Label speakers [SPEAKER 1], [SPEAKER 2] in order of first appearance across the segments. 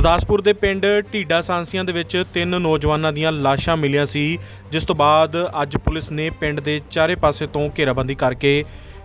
[SPEAKER 1] ਗੁਰਦਾਸਪੁਰ ਦੇ ਪਿੰਡ ਢੀਡਾ ਸਾਂਸੀਆਂ ਦੇ ਵਿੱਚ ਤਿੰਨ ਨੌਜਵਾਨਾਂ ਦੀਆਂ ਲਾਸ਼ਾਂ ਮਿਲੀਆਂ ਸੀ, ਜਿਸ ਤੋਂ ਬਾਅਦ ਅੱਜ ਪੁਲਿਸ ਨੇ ਪਿੰਡ ਦੇ ਚਾਰੇ ਪਾਸੇ ਤੋਂ ਘੇਰਾਬੰਦੀ ਕਰਕੇ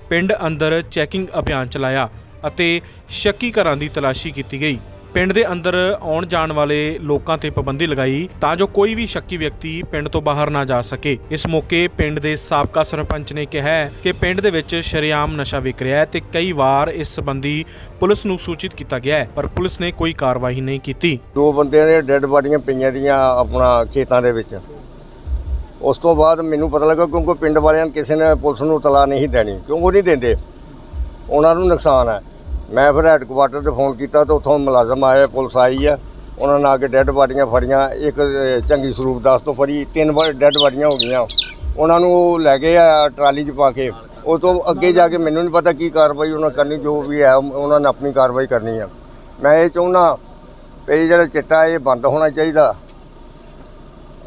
[SPEAKER 1] ਪਿੰਡ ਅੰਦਰ ਚੈਕਿੰਗ ਅਭਿਆਨ ਚਲਾਇਆ ਅਤੇ ਸ਼ੱਕੀ ਘਰਾਂ ਦੀ ਤਲਾਸ਼ੀ ਕੀਤੀ ਗਈ। ਪਿੰਡ ਦੇ ਅੰਦਰ ਆਉਣ ਜਾਣ ਵਾਲੇ ਲੋਕਾਂ ਤੇ ਪਾਬੰਦੀ ਲਗਾਈ ਤਾਂ ਜੋ ਕੋਈ ਵੀ ਸ਼ੱਕੀ ਵਿਅਕਤੀ ਪਿੰਡ ਤੋਂ ਬਾਹਰ ਨਾ ਜਾ ਸਕੇ। ਇਸ ਮੌਕੇ ਪਿੰਡ ਦੇ ਸਾਬਕਾ ਸਰਪੰਚ ਨੇ ਕਿਹਾ ਕਿ ਪਿੰਡ ਦੇ ਵਿੱਚ ਸ਼ਰੇਆਮ ਨਸ਼ਾ ਵਿਕ ਰਿਹਾ ਹੈ ਤੇ ਕਈ ਵਾਰ ਇਸ ਸੰਬੰਧੀ ਪੁਲਿਸ ਨੂੰ ਸੂਚਿਤ ਕੀਤਾ ਗਿਆ ਹੈ, ਪਰ ਪੁਲਿਸ ਨੇ ਕੋਈ ਕਾਰਵਾਈ ਨਹੀਂ ਕੀਤੀ।
[SPEAKER 2] ਦੋ ਬੰਦਿਆਂ ਦੇ ਡੈੱਡ ਬਾਡੀਆਂ ਪਈਆਂ ਦੀਆਂ ਆਪਣਾ ਖੇਤਾਂ ਦੇ ਵਿੱਚ। ਉਸ ਤੋਂ ਬਾਅਦ ਮੈਨੂੰ ਪਤਾ ਲੱਗਾ ਕਿਉਂਕਿ ਪਿੰਡ ਵਾਲਿਆਂ ਨੇ ਕਿਸੇ ਨੇ ਪੁਲਿਸ ਨੂੰ ਤਲਾ ਨਹੀਂ ਦੇਣੀ, ਕਿਉਂ ਉਹ ਨਹੀਂ ਦਿੰਦੇ? ਉਹਨਾਂ ਨੂੰ ਨੁਕਸਾਨ ਹੈ। ਮੈਂ ਫਿਰ ਹੈੱਡਕੁਆਟਰ ਤੇ ਫੋਨ ਕੀਤਾ ਤਾਂ ਉੱਥੋਂ ਮੁਲਾਜ਼ਮ ਆਏ, ਪੁਲਿਸ ਆਈ ਆ। ਉਹਨਾਂ ਨੇ ਆ ਕੇ ਡੈੱਡ ਬਾਡੀਆਂ ਫੜੀਆਂ। ਇੱਕ ਚੰਗੀ ਸਰੂਪ ਦਾਸ ਤੋਂ ਫੜੀ। ਤਿੰਨ ਵਾਰ ਡੈੱਡ ਬਾਡੀਆਂ ਹੋ ਗਈਆਂ। ਉਹਨਾਂ ਨੂੰ ਲੈ ਗਏ ਆ ਟਰਾਲੀ 'ਚ ਪਾ ਕੇ। ਉਹ ਤੋਂ ਅੱਗੇ ਜਾ ਕੇ ਮੈਨੂੰ ਨਹੀਂ ਪਤਾ ਕੀ ਕਾਰਵਾਈ ਉਹਨਾਂ ਕਰਨੀ, ਜੋ ਵੀ ਹੈ, ਉਹਨਾਂ ਨੇ ਆਪਣੀ ਕਾਰਵਾਈ ਕਰਨੀ ਆ। ਮੈਂ ਇਹ ਚਾਹੁੰਦਾ ਵੀ ਜਿਹੜਾ ਚਿੱਟਾ, ਇਹ ਬੰਦ ਹੋਣਾ ਚਾਹੀਦਾ।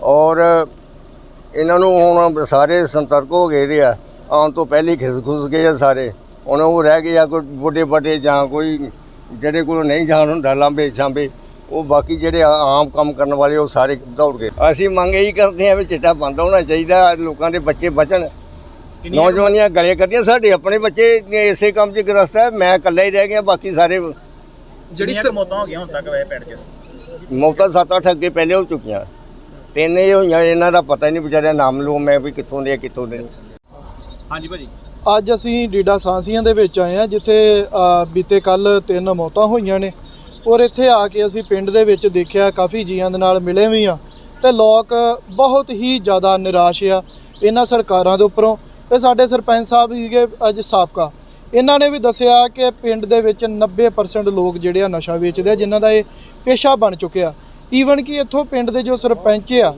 [SPEAKER 2] ਔਰ ਇਹਨਾਂ ਨੂੰ ਹੁਣ ਸਾਰੇ ਸੰਤਰਕ ਹੋ ਗਏ ਦੇ ਆ। ਆਉਣ ਤੋਂ ਪਹਿਲੇ ਖਿਸਖੁਸ ਗਏ ਆ ਸਾਰੇ। ਹੁਣ ਉਹ ਰਹਿ ਗਏ ਆ ਕੋਈ ਵੱਡੇ ਵੱਡੇ ਜਾਂ ਕੋਈ ਜਿਹੜੇ ਕੋਲ ਨਹੀਂ ਜਾਣ ਹੁੰਦਾ ਲਾਂਬੇ ਛਾਂਬੇ ਉਹ ਬਾਕੀ ਜਿਹੜੇ ਆਮ ਕੰਮ ਕਰਨ ਵਾਲੇ ਉਹ ਸਾਰੇ ਦੌੜ ਗਏ। ਅਸੀਂ ਮੰਗ ਇਹੀ ਕਰਦੇ ਆ ਵੀ ਚਿੱਟਾ ਬੰਦ ਹੋਣਾ ਚਾਹੀਦਾ ਲੋਕਾਂ ਦੇ ਬੱਚੇ ਬਚਣ। ਨੌਜਵਾਨੀਆਂ ਗਲੇ ਕਰਦੀਆਂ ਸਾਡੇ ਆਪਣੇ ਬੱਚੇ ਇਸੇ ਕੰਮ 'ਚ ਗ੍ਰਸਤ ਹੈ ਮੈਂ ਇਕੱਲਾ ਹੀ ਰਹਿ ਗਿਆ ਬਾਕੀ ਸਾਰੇ
[SPEAKER 3] ਜਿਹੜੀ ਮੌਤਾਂ ਹੋ ਗਈਆਂ ਹੁਣ ਤੱਕ ਵੈਸੇ ਪਿੰਡ 'ਚ?
[SPEAKER 2] ਮੌਤਾਂ ਸੱਤ ਅੱਠ ਅੱਗੇ ਪਹਿਲੇ ਹੋ ਚੁੱਕੀਆਂ। ਤਿੰਨ ਇਹ ਹੋਈਆਂ ਇਹਨਾਂ ਦਾ ਪਤਾ ਹੀ ਨਹੀਂ ਵਿਚਾਰਿਆ ਨਾਮ ਲੂ ਮੈਂ ਵੀ ਕਿੱਥੋਂ ਦੇ ਕਿੱਥੋਂ ਦੇ
[SPEAKER 3] ਹਾਂਜੀ ਭਾਜੀ।
[SPEAKER 4] ਅੱਜ ਅਸੀਂ ਡੀਡਾ ਸਾਂਸੀਆਂ ਦੇ ਵਿੱਚ ਆਏ ਆ ਜਿੱਥੇ ਬੀਤੇ ਕੱਲ ਤਿੰਨ ਮੌਤਾਂ ਹੋਈਆਂ ਨੇ। ਔਰ ਇੱਥੇ ਆ ਕੇ ਅਸੀਂ ਪਿੰਡ ਦੇ ਵਿੱਚ ਦੇਖਿਆ, ਕਾਫੀ ਜੀਆਂ ਦੇ ਨਾਲ ਮਿਲੇ ਵੀ ਆ ਤੇ ਲੋਕ ਬਹੁਤ ਹੀ ਜ਼ਿਆਦਾ ਨਿਰਾਸ਼ ਆ ਇਹਨਾਂ ਸਰਕਾਰਾਂ ਦੇ ਉੱਪਰੋਂ। ਤੇ ਸਾਡੇ ਸਰਪੰਚ ਸਾਹਿਬ ਸੀਗੇ ਅੱਜ ਸਾਬਕਾ। ਇਹਨਾਂ ਨੇ ਵੀ ਦੱਸਿਆ ਕਿ ਪਿੰਡ ਦੇ ਵਿੱਚ 90% ਲੋਕ ਜਿਹੜੇ ਆ ਨਸ਼ਾ ਵੇਚਦੇ ਆ, ਜਿਨ੍ਹਾਂ ਦਾ ਇਹ ਪੇਸ਼ਾ ਬਣ ਚੁੱਕਿਆ। ਈਵਨ ਕਿ ਇੱਥੋਂ ਪਿੰਡ ਦੇ ਜੋ ਸਰਪੰਚ ਆ,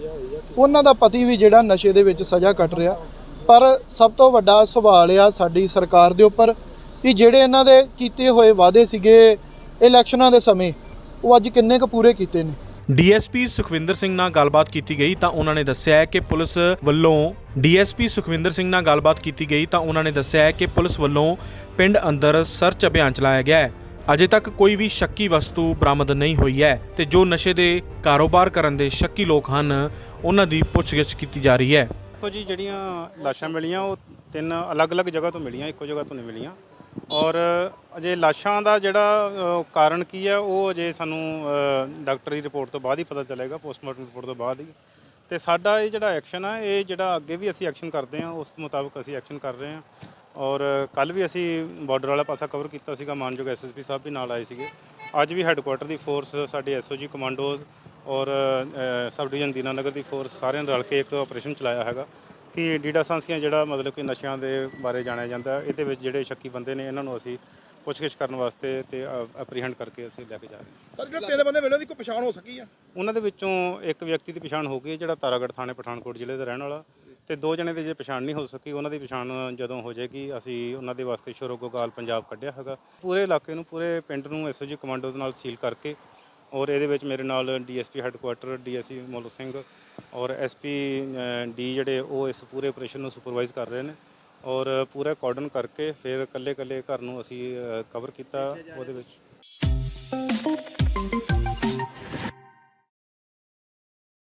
[SPEAKER 4] ਉਹਨਾਂ ਦਾ ਪਤੀ ਵੀ ਜਿਹੜਾ ਨਸ਼ੇ ਦੇ ਵਿੱਚ ਸਜ਼ਾ ਕੱਟ ਰਿਹਾ। ਪਰ ਸਭ ਤੋਂ ਵੱਡਾ ਸਵਾਲ ਆ ਸਾਡੀ ਸਰਕਾਰ ਦੇ ਉੱਪਰ ਕਿ ਜਿਹੜੇ ਇਹਨਾਂ ਦੇ ਕੀਤੇ ਹੋਏ ਵਾਅਦੇ ਸੀਗੇ ਇਲੈਕਸ਼ਨਾਂ ਦੇ ਸਮੇਂ, ਉਹ ਅੱਜ ਕਿੰਨੇ ਕੁ ਪੂਰੇ ਕੀਤੇ ਨੇ?
[SPEAKER 1] ਡੀਐਸਪੀ ਸੁਖਵਿੰਦਰ ਸਿੰਘ ਨਾਲ ਗੱਲਬਾਤ ਕੀਤੀ ਗਈ ਤਾਂ ਉਹਨਾਂ ਨੇ ਦੱਸਿਆ ਹੈ ਕਿ ਪੁਲਿਸ ਵੱਲੋਂ, ਡੀਐਸਪੀ ਸੁਖਵਿੰਦਰ ਸਿੰਘ ਨਾਲ ਗੱਲਬਾਤ ਕੀਤੀ ਗਈ ਤਾਂ ਉਹਨਾਂ ਨੇ ਦੱਸਿਆ ਹੈ ਕਿ ਪੁਲਿਸ ਵੱਲੋਂ ਪਿੰਡ ਅੰਦਰ ਸਰਚ ਅਭਿਆਨ ਚਲਾਇਆ ਗਿਆ ਹੈ। ਅਜੇ ਤੱਕ ਕੋਈ ਵੀ ਸ਼ੱਕੀ ਵਸਤੂ ਬਰਾਮਦ ਨਹੀਂ ਹੋਈ ਹੈ ਤੇ ਜੋ ਨਸ਼ੇ ਦੇ ਕਾਰੋਬਾਰ ਕਰਨ ਦੇ ਸ਼ੱਕੀ ਲੋਕ ਹਨ, ਉਹਨਾਂ ਦੀ ਪੁੱਛਗਿੱਛ ਕੀਤੀ ਜਾ ਰਹੀ ਹੈ।
[SPEAKER 5] ਦੇਖੋ ਜੀ ਜਿਹੜੀਆਂ ਲਾਸ਼ਾਂ ਮਿਲੀਆਂ ਉਹ ਤਿੰਨ ਅਲੱਗ-ਅਲੱਗ ਜਗ੍ਹਾ ਤੋਂ ਮਿਲੀਆਂ ਇੱਕੋ ਜਗ੍ਹਾ ਤੋਂ ਨਹੀਂ ਮਿਲੀਆਂ। ਔਰ ਅਜੇ ਲਾਸ਼ਾਂ ਦਾ ਜਿਹੜਾ ਅ, ਕਾਰਨ ਕੀ ਹੈ ਉਹ ਅਜੇ ਸਾਨੂੰ ਡਾਕਟਰੀ ਰਿਪੋਰਟ ਤੋਂ ਬਾਅਦ ਹੀ ਪਤਾ ਚੱਲੇਗਾ ਪੋਸਟਮਾਰਟਮ ਰਿਪੋਰਟ ਤੋਂ ਬਾਅਦ ਹੀ। ਤੇ ਸਾਡਾ ਇਹ ਜਿਹੜਾ ਐਕਸ਼ਨ ਆ ਇਹ ਜਿਹੜਾ ਅੱਗੇ ਵੀ ਅਸੀਂ ਐਕਸ਼ਨ ਕਰਦੇ ਹਾਂ ਉਸ ਮੁਤਾਬਕ ਅਸੀਂ ਐਕਸ਼ਨ ਕਰ ਰਹੇ ਹਾਂ। ਔਰ ਕੱਲ ਵੀ ਅਸੀਂ ਬਾਰਡਰ ਵਾਲਾ ਪਾਸਾ ਕਵਰ ਕੀਤਾ ਸੀਗਾ ਮਾਨਯੋਗ ਐਸਐਸਪੀ ਸਾਹਿਬ ਵੀ ਨਾਲ ਆਏ ਸੀਗੇ। ਅੱਜ ਵੀ ਹੈੱਡਕੁਆਟਰ ਦੀ ਫੋਰਸ ਸਾਡੇ ਐਸਓਜੀ ਕਮਾਂਡੋਜ਼ ਔਰ ਸਬ ਡਿਵੀਜ਼ਨ ਦੀਨਾਨਗਰ ਦੀ ਫੋਰਸ ਸਾਰਿਆਂ ਨੇ ਰਲ ਕੇ ਇੱਕ ਆਪਰੇਸ਼ਨ ਚਲਾਇਆ ਹੈਗਾ ਕਿ ਡੀਡਾ ਸਾਂਸੀਆਂ ਜਿਹੜਾ ਮਤਲਬ ਕਿ ਨਸ਼ਿਆਂ ਦੇ ਬਾਰੇ ਜਾਣਿਆ ਜਾਂਦਾ। ਇਹਦੇ ਵਿੱਚ ਜਿਹੜੇ ਸ਼ੱਕੀ ਬੰਦੇ ਨੇ ਇਹਨਾਂ ਨੂੰ ਅਸੀਂ ਪੁੱਛਗਿੱਛ ਕਰਨ ਵਾਸਤੇ ਤੇ ਐਪਰੀਹੈਂਡ ਕਰਕੇ ਅਸੀਂ ਲੈ ਕੇ ਜਾ ਰਹੇ ਹਾਂ
[SPEAKER 3] ਸਰ ਜਿਹੜੇ ਤਿੰਨ ਬੰਦੇ ਮਿਲੇ ਉਹਦੀ ਕੋਈ ਪਛਾਣ ਹੋ ਸਕੀ ਆ
[SPEAKER 5] ਉਹਨਾਂ ਦੇ ਵਿੱਚੋਂ ਇੱਕ ਵਿਅਕਤੀ ਦੀ ਪਛਾਣ ਹੋ ਗਈ ਹੈ, ਜਿਹੜਾ ਤਾਰਾਗੜ੍ਹ ਥਾਣੇ ਪਠਾਨਕੋਟ ਜ਼ਿਲ੍ਹੇ ਦਾ ਰਹਿਣ ਵਾਲਾ ਤੇ ਦੋ ਜਣੇ ਦੀ ਜੇ ਪਛਾਣ ਨਹੀਂ ਹੋ ਸਕੀ ਉਹਨਾਂ ਦੀ ਪਛਾਣ ਜਦੋਂ ਹੋ ਜਾਏਗੀ ਅਸੀਂ ਉਹਨਾਂ ਦੇ ਵਾਸਤੇ ਸ਼ੁਰੋਗੋਗਾਲ ਪੰਜਾਬ ਕੱਢਿਆ ਹੈਗਾ ਪੂਰੇ ਇਲਾਕੇ ਨੂੰ ਪੂਰੇ ਪਿੰਡ ਨੂੰ ਐਸਓਜੀ ਕਮਾਂਡੋ ਦੇ ਨਾਲ ਸੀਲ ਕਰਕੇ ਔਰ ਇਹਦੇ ਵਿੱਚ ਮੇਰੇ ਨਾਲ ਡੀਐਸਪੀ ਹੈੱਡਕੁਆਟਰ, ਡੀਐਸਸੀ ਮੋਲੂ ਸਿੰਘ ਔਰ ਐਸਪੀ ਡੀ ਜਿਹੜੇ ਉਹ ਇਸ ਪੂਰੇ ਆਪਰੇਸ਼ਨ ਨੂੰ ਸੁਪਰਵਾਈਜ਼ ਕਰ ਰਹੇ ਨੇ ਔਰ ਪੂਰਾ ਕਾਰਡਨ ਕਰਕੇ ਫਿਰ ਕੱਲੇ ਕੱਲੇ ਘਰ ਨੂੰ ਅਸੀਂ ਕਵਰ ਕੀਤਾ ਉਹਦੇ ਵਿੱਚ।